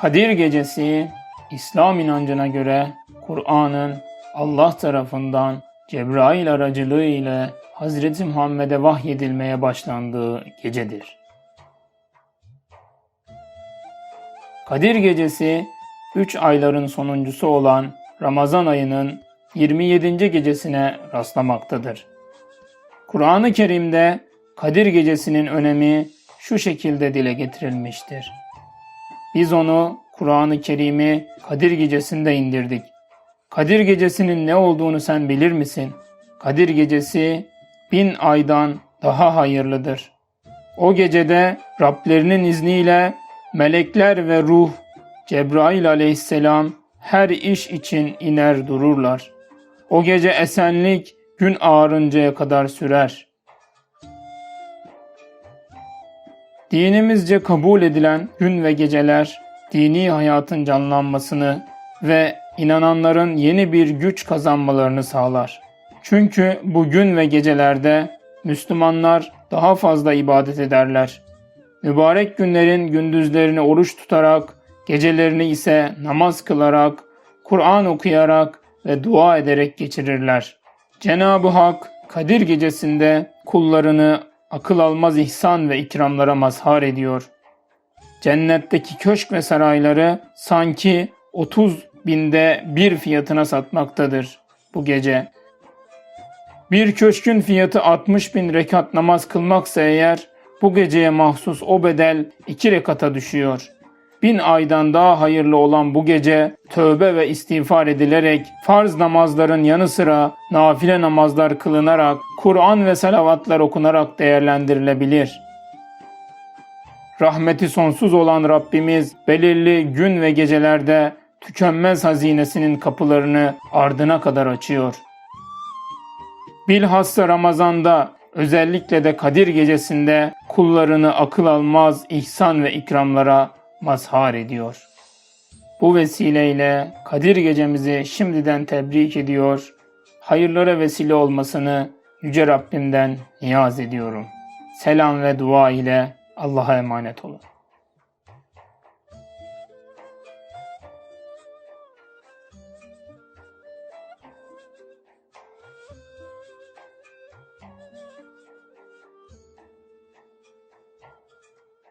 Kadir Gecesi İslam inancına göre Kur'an'ın Allah tarafından Cebrail aracılığı ile Hazreti Muhammed'e vahyedilmeye başlandığı gecedir. Kadir Gecesi 3 ayların sonuncusu olan Ramazan ayının 27. gecesine rastlamaktadır. Kur'an-ı Kerim'de Kadir Gecesi'nin önemi şu şekilde dile getirilmiştir. Biz onu Kur'an-ı Kerim'i Kadir Gecesi'nde indirdik. Kadir Gecesi'nin ne olduğunu sen bilir misin? Kadir Gecesi bin aydan daha hayırlıdır. O gecede Rablerinin izniyle melekler ve ruh Cebrail aleyhisselam her iş için iner dururlar. O gece esenlik gün ağarıncaya kadar sürer. Dinimizce kabul edilen gün ve geceler dini hayatın canlanmasını ve inananların yeni bir güç kazanmalarını sağlar. Çünkü bu gün ve gecelerde Müslümanlar daha fazla ibadet ederler. Mübarek günlerin gündüzlerini oruç tutarak, gecelerini ise namaz kılarak, Kur'an okuyarak ve dua ederek geçirirler. Cenab-ı Hak Kadir gecesinde kullarını akıl almaz ihsan ve ikramlara mazhar ediyor. Cennetteki köşk ve sarayları sanki 30 binde bir fiyatına satmaktadır bu gece. Bir köşkün fiyatı 60 bin rekat namaz kılmaksa eğer bu geceye mahsus o bedel iki rekata düşüyor. Bin aydan daha hayırlı olan bu gece tövbe ve istiğfar edilerek farz namazların yanı sıra nafile namazlar kılınarak Kur'an ve salavatlar okunarak değerlendirilebilir. Rahmeti sonsuz olan Rabbimiz belirli gün ve gecelerde tükenmez hazinesinin kapılarını ardına kadar açıyor. Bilhassa Ramazan'da özellikle de Kadir gecesinde kullarını akıl almaz ihsan ve ikramlara mazhar ediyor. Bu vesileyle Kadir gecemizi şimdiden tebrik ediyor, hayırlara vesile olmasını Yüce Rabbimden niyaz ediyorum. Selam ve dua ile Allah'a emanet olun.